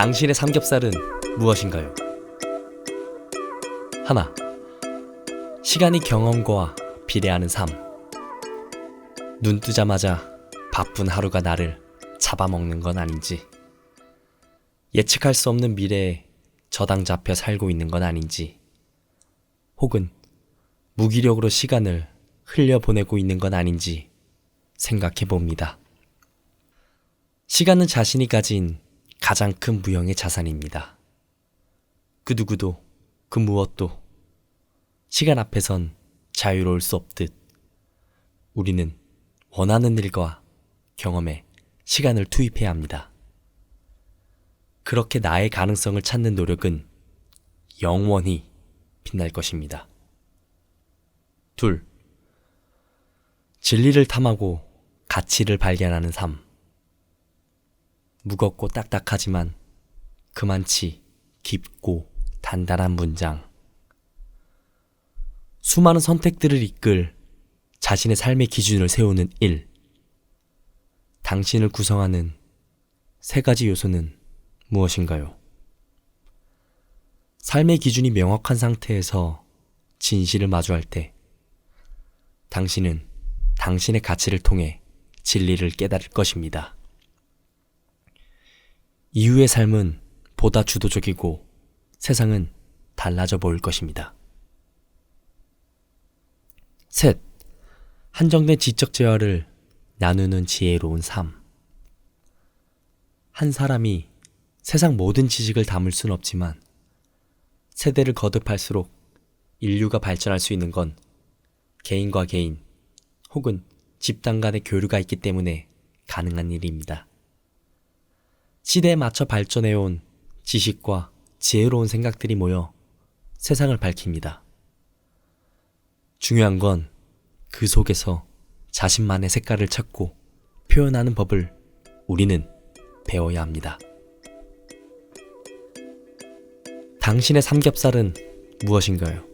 당신의 삼겹살은 무엇인가요? 하나. 시간이 경험과 비례하는 삶. 눈 뜨자마자 바쁜 하루가 나를 잡아먹는 건 아닌지. 예측할 수 없는 미래에 저당 잡혀 살고 있는 건 아닌지. 혹은 무기력으로 시간을 흘려보내고 있는 건 아닌지 생각해 봅니다. 시간은 자신이 가진 가장 큰 무형의 자산입니다. 그 누구도 그 무엇도 시간 앞에선 자유로울 수 없듯 우리는 원하는 일과 경험에 시간을 투입해야 합니다. 그렇게 나의 가능성을 찾는 노력은 영원히 빛날 것입니다. 둘. 진리를 탐하고 가치를 발견하는 삶. 무겁고 딱딱하지만 그만치 깊고 단단한 문장. 수많은 선택들을 이끌 자신의 삶의 기준을 세우는 일. 당신을 구성하는 세 가지 요소는 무엇인가요? 삶의 기준이 명확한 상태에서 진실을 마주할 때 당신은 당신의 가치를 통해 진리를 깨달을 것입니다. 이후의 삶은 보다 주도적이고 세상은 달라져 보일 것입니다. 셋. 한정된 지적 재화를 나누는 지혜로운 삶. 한 사람이 세상 모든 지식을 담을 순 없지만 세대를 거듭할수록 인류가 발전할 수 있는 건 개인과 개인 혹은 집단 간의 교류가 있기 때문에 가능한 일입니다. 시대에 맞춰 발전해온 지식과 지혜로운 생각들이 모여 세상을 밝힙니다. 중요한 건 그 속에서 자신만의 색깔을 찾고 표현하는 법을 우리는 배워야 합니다. 당신의 삼겹살은 무엇인가요?